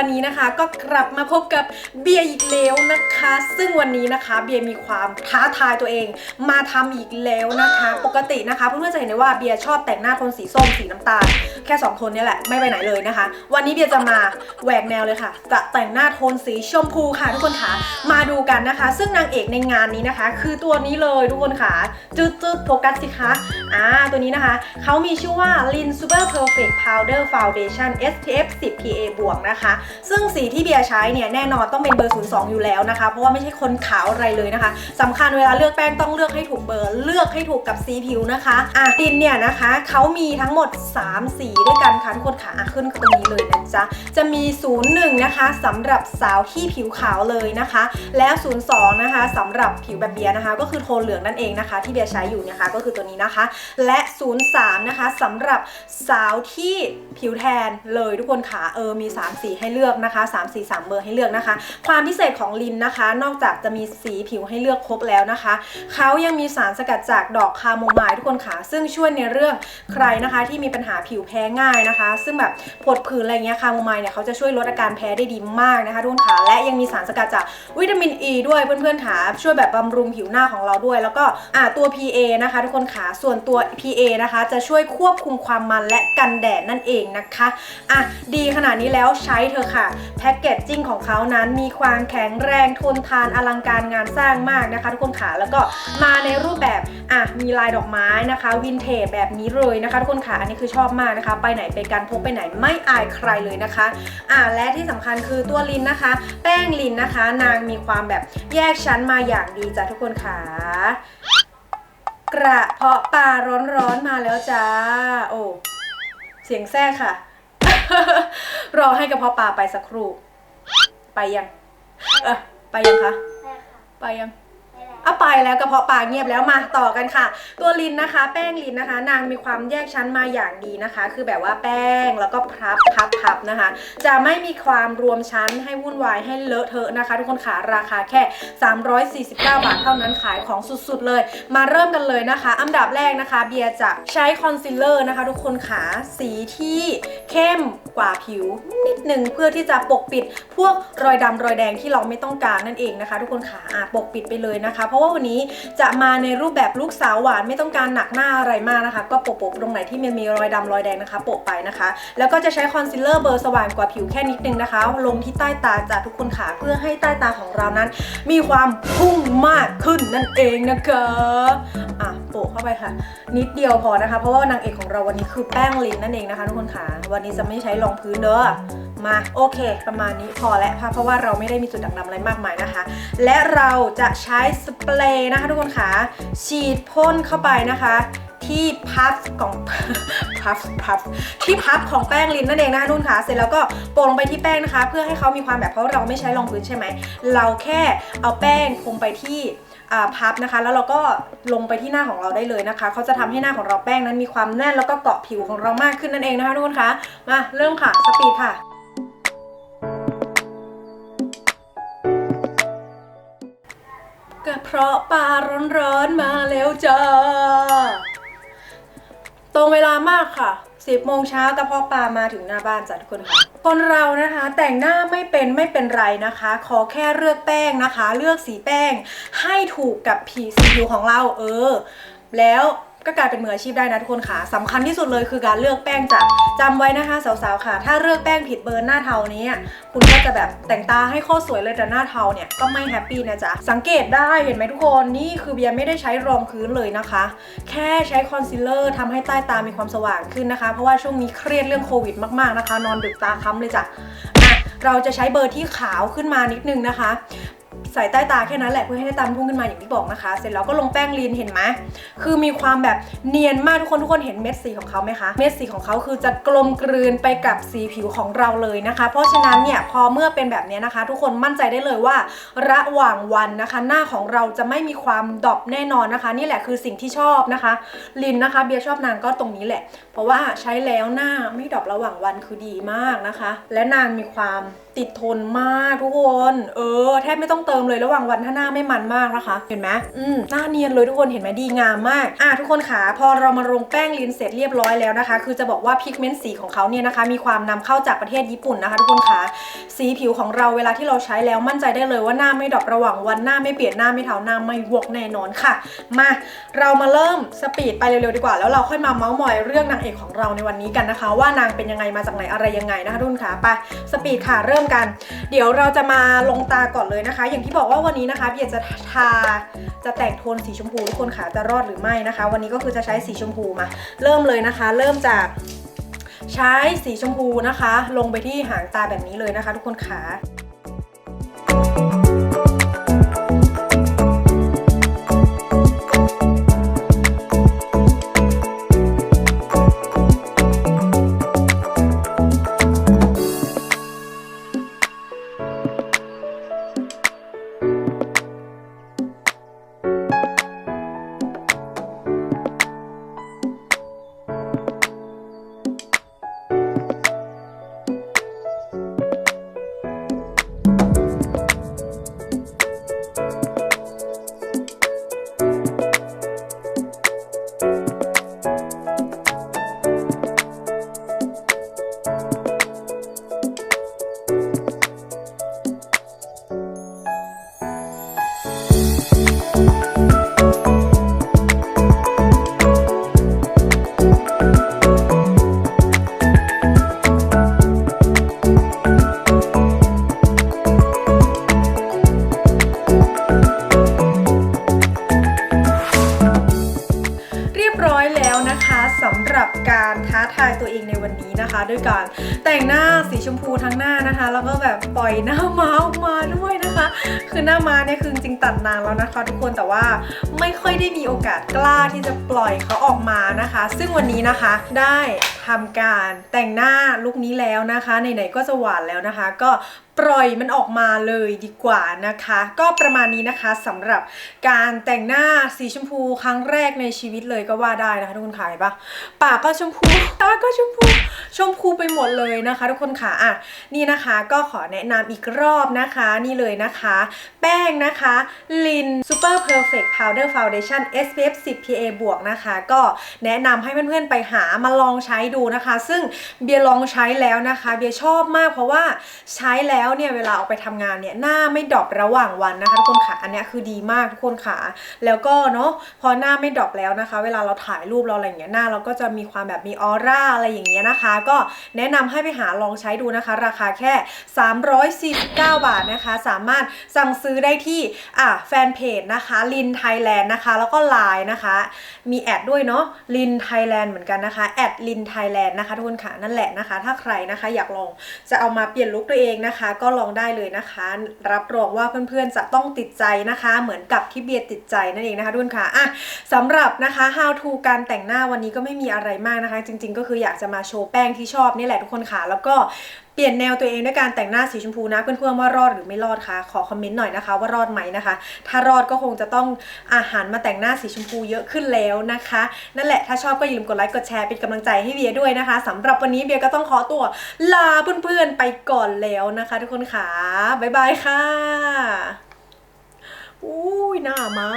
ันนี้นะคะ ก็กลับมาพบกับเบียร์อีกแล้วนะคะ ซึ่งวันนี้นะคะ เบียร์มีความท้าทายตัวเอง มาทำอีกแล้วนะคะ ปกตินะคะเพื่อนๆจะเห็นได้ว่าเบียร์ชอบแต่งหน้าโทนสีส้มสีน้ำตาล ค่สองโทนนี้แหละ ไม่ไปไหนเลยนะคะ วันนี้เบียร์จะมาแหวกแนวเลยค่ะ จะแต่งหน้าโทนสีชมพูค่ะทุกคนค่ะมาดูกันนะคะ ซึ่งนางเอกในงานนี้นะคะ คือตัวนี้เลยทุกคนค่ะจืดจืดโฟกัสสิคะอ่าตัวนี้นะคะเขามีชื่อว่า Lin Super Perfect Powder Foundation SPF 10 PA บวกนะคะ ซึ่งสีที่เบียร์ใช้เนี่ยแน่นอนต้องเป็นเบอร์ 02 อยู่แล้วนะคะ เพราะว่าไม่ใช่คนขาวอะไรเลยนะคะสำคัญเวลาเลือกแป้งต้องเลือกให้ถูกเบอร์ เลือกให้ถูกกับสีผิวนะคะอะดินเนี่ยนะคะเขามีทั้งหมด 3 สีด้วยกันค่ะทุกคนค่ะอะขึ้นตรงนี้เลยนะจ๊ะ จะมี 01 นะคะสำหรับสาวที่ผิวขาวเลยนะคะ แล้ว 02 นะคะสำหรับผิวแบบเบียร์นะคะ ก็คือโทนเหลืองนั่นเองนะคะ ที่เบียร์ใช้อยู่นะคะก็คือตัวนี้นะคะ และ 03 นะคะสำหรับสาวที่ผิวแทนเลยทุกคนค่ะเออมี 3 สีให้เลือกนะคะ 3 สี3เบอร์ให้เลือกนะคะ ความพิเศษของลินนะคะ นอกจากจะมีสีผิวให้เลือกครบแล้วนะคะเขายังมีสารสกัดจากดอกคาโมไมล์ทุกคนค่ะซึ่งช่วยในเรื่องใครนะคะที่มีปัญหาผิวแพ้ง่ายนะคะ ซึ่งแบบผดผื่นอะไรเงี้ยคาโมไมล์เนี่ยเขาจะช่วยลดอาการแพ้ได้ดีมากนะคะทุกคนค่ะและยังมีสารสกัดจากวิตามินอ e ีด้วยเพื่อนๆค่ะช่วยแบบบำรุงผิวหน้าของเราด้วย แล้วก็อ่าตัว PA นะคะ ทุกคนค่ะส่วนตัว PA นะคะ จะช่วยควบคุมความมันและกันแดดนั่นเองนะคะอะดีขนาดนี้แล้วใช้เถอะค่ะแพ็กเกจจิ้งของเขานั้นมีความแข็งแรงทนทานอลังการงานสร้างมากนะคะ ทุกคนค่ะแล้วก็มาในรูปแบบอะมีลายดอกไม้นะคะวินเทจแบบนี้เลยนะคะ ทุกคนค่ะอันนี้คือชอบมากนะคะไปไหนไปกันพกไปไหนไม่อายใครเลยนะคะ อะและที่สำคัญคือตัวลินนะคะ แป้งลินนะคะ นางมีความแบบแยกชั้นมาอย่างดีจ้ะทุกคนค่ะกระเพาะปลาร้อนๆมาแล้วจ้า โอ้เสียงแทรกค่ะ รอให้กระเพาะปลาไปสักครู่ ไปยัง เออไปยังคะ ไปยังเอาไปแล้วกระเพาะปลาเงียบแล้วมาต่อกันค่ะ ตัวลินนะคะ แป้งลินนะคะ นางมีความแยกชั้นมาอย่างดีนะคะ คือแบบว่าแป้งแล้วก็พับพับพับนะคะ จะไม่มีความรวมชั้นให้วุ่นวายให้เลอะเทอะนะคะ ทุกคนขาราคาแค่ 349 บาทเท่านั้นขายของสุดๆเลย มาเริ่มกันเลยนะคะ อันดับแรกนะคะ เบียร์จะใช้คอนซีลเลอร์นะคะ ทุกคนขาสีที่เข้มกว่าผิวนิดหนึ่งเพื่อที่จะปกปิดพวกรอยดำรอยแดงที่เราไม่ต้องการนั่นเองนะคะ ทุกคนขาอะปกปิดไปเลยนะคะเพราะว่าวันนี้จะมาในรูปแบบลูกสาวหวานไม่ต้องการหนักหน้าอะไรมากนะคะ ก็โปะๆตรงไหนที่มันมีรอยดำรอยแดงนะคะโปะไปนะคะ แล้วก็จะใช้คอนซีลเลอร์เบอร์สว่างกว่าผิวแค่นิดนึงนะคะ ลงที่ใต้ตาจากทุกคนขาเพื่อให้ใต้ตาของเรานั้น มีความพุ่งมากขึ้นนั่นเองนะคะอะโปะเข้าไปค่ะ นิดเดียวพอนะคะ เพราะว่านางเอกของเราวันนี้คือแป้งลินนั่นเองนะคะทุกคนขาวันนี้จะไม่ใช้รองพื้นเด้อ มาโอเค ประมาณนี้พอแล้วค่ะเพราะว่าเราไม่ได้มีจุดด่างดำอะไรมากมายนะคะ และเราจะใช้สเปรย์นะคะทุกคนขาฉีดพ่นเข้าไปนะคะที่พับของพับพับที่พับของแป้งลิ้นนั่นเองนะคะทุกคนขาเสร็จแล้วก็โปะลงไปที่แป้งนะคะ เพื่อให้เขามีความแบบเพราะเราไม่ใช้รองพื้นใช่ไหม เราแค่เอาแป้งพรมไปที่พับนะคะ แล้วเราก็ลงไปที่หน้าของเราได้เลยนะคะ เขาจะทำให้หน้าของเราแป้งนั้นมีความแน่นแล้วก็เกาะผิวของเรามากขึ้นนั่นเองนะคะทุกคนคะมาเริ่มค่ะสปีดค่ะ เพาะปลาร้อนๆมาแล้วจ้าตรงเวลามากค่ะ 10โมงเช้ากระเพาะปลามาถึงหน้าบ้านจ้ะทุกคนค่ะ คนเรานะคะแต่งหน้าไม่เป็นไม่เป็นไรนะคะ ขอแค่เลือกแป้งนะคะ เลือกสีแป้งให้ถูกกับผิสีผิวของเราเออ แล้ว ก็กลายเป็นมืออาชีพได้นะทุกคนค่ะสำคัญที่สุดเลยคือการเลือกแป้งจ้ะจำไว้นะคะสาวๆค่ะ ถ้าเลือกแป้งผิดเบอร์หน้าเทานี้ คุณก็จะแบบแต่งตาให้โคตรสวยเลยแต่หน้าเทาเนี่ยก็ไม่แฮปปี้นะจ๊ะสังเกตได้เห็นไหมทุกคนนี่คือเบียร์ไม่ได้ใช้รองพื้นเลยนะคะ แค่ใช้คอนซีลเลอร์ทำให้ใต้ตามีความสว่างขึ้นนะคะ เพราะว่าช่วงนี้เครียดเรื่องโควิดมากๆนะคะ นอนดึกตาค้ำเลยจ้ะอะเราจะใช้เบอร์ที่ขาวขึ้นมานิดนึงนะคะ ใส่ใต้ตาแค่นั้นแหละเพื่อให้ใต้ตามพุ่งขึ้นมาอย่างที่บอกนะคะ เสร็จแล้วก็ลงแป้งลีนเห็นไหมคือมีความแบบเนียนมากทุกคนทุกคนเห็นเม็ดสีของเขาไหมคะ เม็ดสีของเขาคือจะกลมกลืนไปกับสีผิวของเราเลยนะคะ เพราะฉะนั้นเนี่ยพอเมื่อเป็นแบบนี้นะคะ ทุกคนมั่นใจได้เลยว่า ระหว่างวันนะคะ หน้าของเราจะไม่มีความดอปแน่นอนนะคะ นี่แหละคือสิ่งที่ชอบนะคะลินนะคะเบียร์ชอบนางก็ตรงนี้แหละ เพราะว่าใช้แล้วหน้าไม่ดอประหว่างวันคือดีมากนะคะ และนางมีความติดทนมากทุกคน เออ แทบไม่ต้องเติมเลยระหว่างวันถ้าหน้าไม่มันมากนะคะ เห็นไหมอืมหน้าเนียนเลยทุกคนเห็นไหมดีงามมาก อะทุกคนขาพอเรามาลงแป้งลินเสร็จเรียบร้อยแล้วนะคะ คือจะบอกว่าพิกเมนต์สีของเขาเนี่ยนะคะ มีความนำเข้าจากประเทศญี่ปุ่นนะคะ ทุกคนขาสีผิวของเราเวลาที่เราใช้แล้วมั่นใจได้เลยว่าหน้าไม่ดรอประหว่างวันหน้าไม่เปลี่ยนหน้าไม่เทาหน้าไม่วอกแน่นอนค่ะ มาเรามาเริ่มสปีดไปเร็วๆดีกว่า แล้วเราค่อยมาเมาส์มอยเรื่องนางเอกของเราในวันนี้กันนะคะ ว่านางเป็นยังไงมาจากไหนอะไรยังไงนะคะทุกคนขาไปสปีดค่ะเริ่มกัน เดี๋ยวเราจะมาลงตาก่อนเลยนะคะ อย่างที่บอกว่าวันนี้นะคะเบียจะทาจะแต่งโทนสีชมพูทุกคนขาจะรอดหรือไม่นะคะ วันนี้ก็คือจะใช้สีชมพูมา เริ่มเลยนะคะ เริ่มจากใช้สีชมพูนะคะ ลงไปที่หางตาแบบนี้เลยนะคะ ทุกคนขา บบปล่อยหน้าม้าออกมาด้วยนะคะ คือหน้าม้าเนี่ยคือจริงตัดนานแล้วนะคะ ทุกคนแต่ว่าไม่ค่อยได้มีโอกาสกล้าที่จะปล่อยเขาออกมานะคะ ซึ่งวันนี้นะคะได้ทำการแต่งหน้าลุคนี้แล้วนะคะไหนๆก็จะหวานแล้วนะคะ ก็ปล่อยมันออกมาเลยดีกว่านะคะ ก็ประมาณนี้นะคะสำหรับการแต่งหน้าสีชมพูครั้งแรกในชีวิตเลยก็ว่าได้นะคะทุกคนขายปะปากก็ชมพูตาก็ชมพูชมพูไปหมดเลยนะคะ ทุกคนค่ะอะนี่นะคะก็ขอแนะนำอีกรอบนะคะ นี่เลยนะคะ แป้งนะคะ Lin Super Perfect Powder Foundation SPF 10 PA บวกนะคะ ก็แนะนำให้เพื่อนๆไปหามาลองใช้ดูนะคะ ซึ่งเบียร์ลองใช้แล้วนะคะ เบียร์ชอบมากเพราะว่าใช้แล้วแล้วเนี่ยเวลาออกไปทำงานเนี่ยหน้าไม่ดรอประหว่างวันนะคะทุกคนค่ะอันนี้คือดีมากทุกคนค่ะแล้วก็เนาะพอหน้าไม่ดรอปแล้วนะคะ เวลาเราถ่ายรูปเราอะไรอย่างเงี้ยหน้าเราก็จะมีความแบบมีออร่าอะไรอย่างเงี้ยนะคะ ก็แนะนำให้ไปหาลองใช้ดูนะคะ ราคาแค่ 349 บาทนะคะ สามารถสั่งซื้อได้ที่อะแฟนเพจนะคะลินไทยแลนด์นะคะ แล้วก็ไลน์นะคะ มีแอดด้วยเนาะลินไทยแลนด์เหมือนกันนะคะแอดลินไทยแลนด์นะคะทุกคนค่ะนั่นแหละนะคะ ถ้าใครนะคะอยากลองจะเอามาเปลี่ยนลุคตัวเองนะคะก็ลองได้เลยนะคะ รับรองว่าเพื่อนๆจะต้องติดใจนะคะ เหมือนกับที่เบียร์ติดใจนั่นเองนะคะทุกคนค่ะอะสำหรับนะคะ how to การแต่งหน้าวันนี้ก็ไม่มีอะไรมากนะคะ จริง ๆ ก็คืออยากจะมาโชว์แป้งที่ชอบนี่แหละทุกคนค่ะ แล้วก็ ปลี่ยนแนวตัวเองด้วยการแต่งหน้าสีชมพูนะเพื่อนๆว่ารอดหรือไม่รอดคะขอคอมเมนต์หน่อยนะคะ ว่ารอดไหมนะคะ ถ้ารอดก็คงจะต้องอาหารมาแต่งหน้าสีชมพูเยอะขึ้นแล้วนะคะ นั่นแหละถ้าชอบก็อย่าลืมกดไลค์กดแชร์เป็นกำลังใจให้เบียด้วยนะคะสำหรับวันนี้เบียก็ต้องขอตัวลาเพื่อนๆไปก่อนแล้วนะคะ ทุกคนค่ะบ๊ายบายค่ะอุ้ยหน้ามา